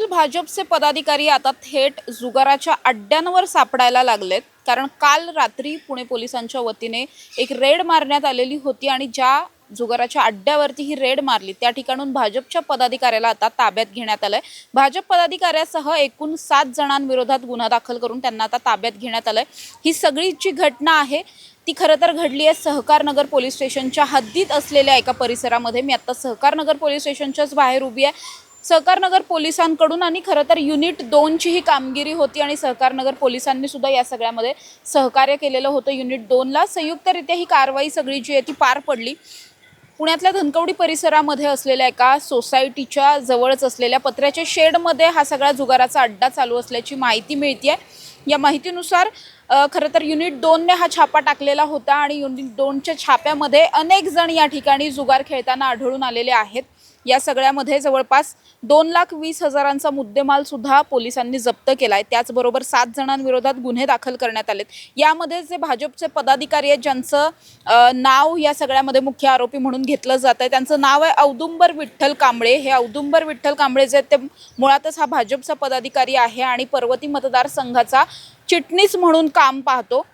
भाजपचे पदाधिकारी आता थेट जुगाराच्या अड्ड्यांवर सापडायला लागलेत. कारण काल रात्री पुणे पोलिसांच्या वतीने एक रेड मारण्यात आलेली होती आणि ज्या जुगाराच्या अड्ड्यावरती ही रेड मारली त्या ठिकाणून भाजपच्या पदाधिकाऱ्याला आता ताब्यात घेण्यात आलंय. भाजप पदाधिकाऱ्यासह एकूण सात जणांविरोधात गुन्हा दाखल करून त्यांना आता ताब्यात घेण्यात आलंय. ही सगळी जी घटना आहे ती खरं तर घडली आहे सहकारनगर पोलीस स्टेशनच्या हद्दीत असलेल्या एका परिसरामध्ये. मी आता सहकारनगर पोलीस स्टेशनच्याच बाहेर उभी आहे. सहकारनगर पोलिसांकडून आणि खरं तर युनिट दोनची ही कामगिरी होती आणि सहकारनगर पोलिसांनी सुद्धा या सगळ्यामध्ये सहकार्य केलेलं होतं. युनिट दोनला संयुक्तरित्या ही कारवाई सगळी जी आहे ती पार पडली. पुण्यातल्या धनकवडी परिसरामध्ये असलेल्या एका सोसायटीच्या जवळच असलेल्या पत्र्याच्या शेडमध्ये हा सगळा जुगाराचा अड्डा चालू असल्याची माहिती मिळते या माहितीनुसार खरं तर युनिट दोनने हा छापा टाकलेला होता आणि युनिट दोनच्या छाप्यामध्ये अनेक जण या ठिकाणी जुगार खेळताना आढळून आलेले आहेत. या सगळ्यामध्ये जवळपास दोन लाख वीस हजारांचा मुद्देमाल सुद्धा पोलिसांनी जप्त केलाय. त्याचबरोबर सात जणांविरोधात गुन्हे दाखल करण्यात आलेत. यामध्ये जे भाजपचे पदाधिकारी आहेत ज्यांचं नाव या सगळ्यामध्ये मुख्य आरोपी म्हणून घेतलं जात आहे. त्यांचं नाव आहे औदुंबर विठ्ठल कांबळे. हे औदुंबर विठ्ठल कांबळे जे आहेत ते मुळातच हा भाजपचा पदाधिकारी आहे आणि पर्वती मतदारसंघाचा चिटणीस म्हणून काम पाहतो.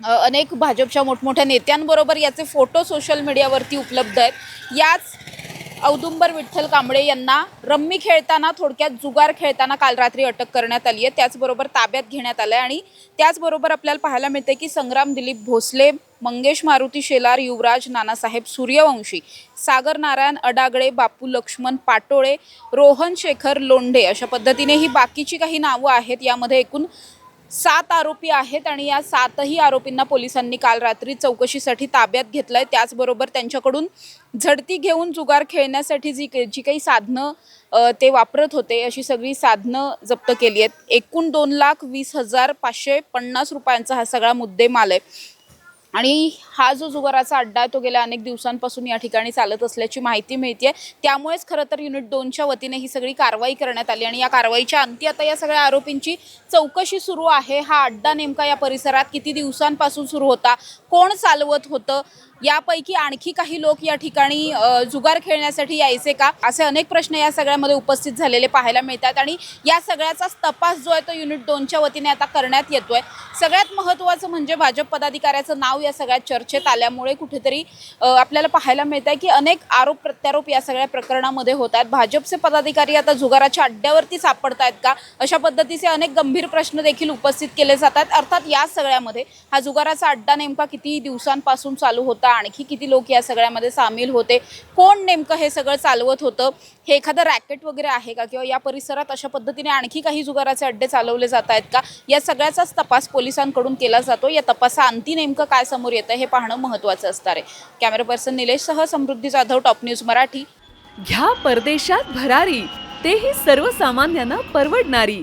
अनेक भाजपच्या मोठमोठ्या नेत्यांबरोबर याचे फोटो सोशल मीडियावरती उपलब्ध आहेत. याच औदुंबर विठ्ठल कांबळे यांना रम्मी खेळताना थोडक्यात जुगार खेळताना काल रात्री अटक करण्यात आली आहे. त्याचबरोबर ताब्यात घेण्यात आलं आहे आणि त्याचबरोबर आपल्याला पाहायला मिळते की संग्राम दिलीप भोसले मंगेश मारुती शेलार युवराज नानासाहेब सूर्यवंशी सागर नारायण अडागळे बापू लक्ष्मण पाटोळे रोहन शेखर लोंढे अशा पद्धतीने ही बाकीची काही नावं आहेत. यामध्ये एकूण सात आरोपी आहेत आणि या सातही आरोपींना पोलिसांनी काल रात्री चौकशीसाठी ताब्यात घेतलं आहे त्याचबरोबर त्यांच्याकडून झडती घेऊन जुगार खेळण्यासाठी जी जी काही साधनं ते वापरत होते अशी सगळी साधनं जप्त केली आहेत. एकूण दोन लाख वीस हजार पाचशे पन्नास रुपयांचा हा सगळा मुद्देमाल आहे. आणि हा जो जुगाराचा अड्डा आहे तो गेल्या अनेक दिवसांपासून या ठिकाणी चालत असल्याची माहिती मिळते त्यामुळेच खरं तर युनिट दोनच्या वतीने ही सगळी कारवाई करण्यात आली आणि या कारवाईच्या अंती आता या सगळ्या आरोपींची चौकशी सुरू आहे. हा अड्डा नेमका या परिसरात किती दिवसांपासून सुरू होता? कोण चालवत होतं? यापैकी आणखी काही लोक या ठिकाणी जुगार खेळण्यासाठी यायचे का? असे अनेक प्रश्न या सगळ्यामध्ये उपस्थित झालेले पाहायला मिळतात आणि या सगळ्याचाच तपास जो आहे तो युनिट दोनच्या वतीने आता करण्यात येतोय. सगळ्यात महत्त्वाचं म्हणजे भाजप पदाधिकाऱ्याचं नाव या सगळ्यात चर्चेत आल्यामुळे कुठेतरी आपल्याला पाहायला मिळत आहे की अनेक आरोप प्रत्यारोप या सगळ्या प्रकरणामध्ये होत आहेत भाजपचे पदाधिकारी आता जुगाराच्या अड्ड्यावरती सापडत आहेत का? अशा पद्धतीचे अनेक गंभीर प्रश्न देखील उपस्थित केले जातात. अर्थात या सगळ्यामध्ये हा जुगाराचा अड्डा नेमका किती दिवसांपासून चालू होता? आणखी किती लोक या सगळ्यामध्ये सामील होते? कोण नेमकं हे सगळं चालवत होतं? हे एखादं रॅकेट वगैरे आहे का? किंवा या परिसरात अशा पद्धतीने आणखी काही जुगाराचे अड्डे चालवले जात आहेत का? या सगळ्याचाच तपास पोलिसांकडून केला जातो या तपासाअंती नेमकं काय समोर येतं हे पाहणं महत्त्वाचं असणार आहे. कॅमेरा पर्सन निलेशसह समृद्धी जाधव टॉप न्यूज मराठी. घ्या परदेशात भरारी. तेही सर्वसामान्यांना परवडणारी.